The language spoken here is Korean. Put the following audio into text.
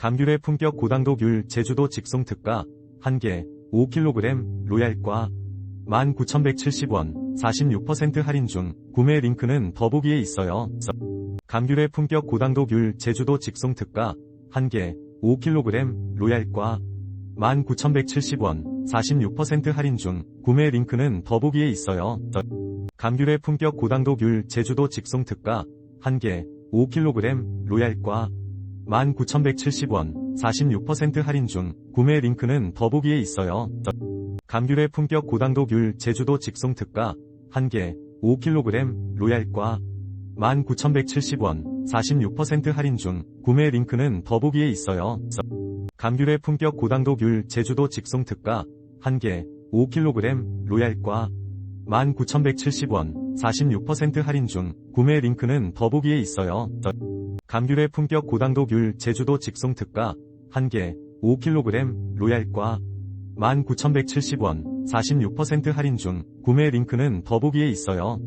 감귤의 품격 고당도 귤 제주도 직송 특가 1개 5kg 로얄과 19,170원 46% 할인 중 구매 링크는 더보기에 있어요. 감귤의 품격 고당도 귤 제주도 직송 특가 1개 5kg 로얄과 19,170원 46% 할인 중 구매 링크는 더보기에 있어요. 감귤의 품격 고당도 귤 제주도 직송 특가 1개 5kg 로얄과 19,170원 46% 할인 중 구매 링크는 더보기에 있어요. 감귤의 품격 고당도 귤 제주도 직송 특가 1개 5kg 로얄과 19,170원 46% 할인 중 구매 링크는 더보기에 있어요. 감귤의 품격 고당도 귤 제주도 직송 특가 1개 5kg 로얄과 19,170원 46% 할인 중 구매 링크는 더보기에 있어요. 감귤의 품격 고당도 귤 제주도 직송 특가 1개 5kg 로얄과 19,170원 46% 할인 중 구매 링크는 더보기에 있어요.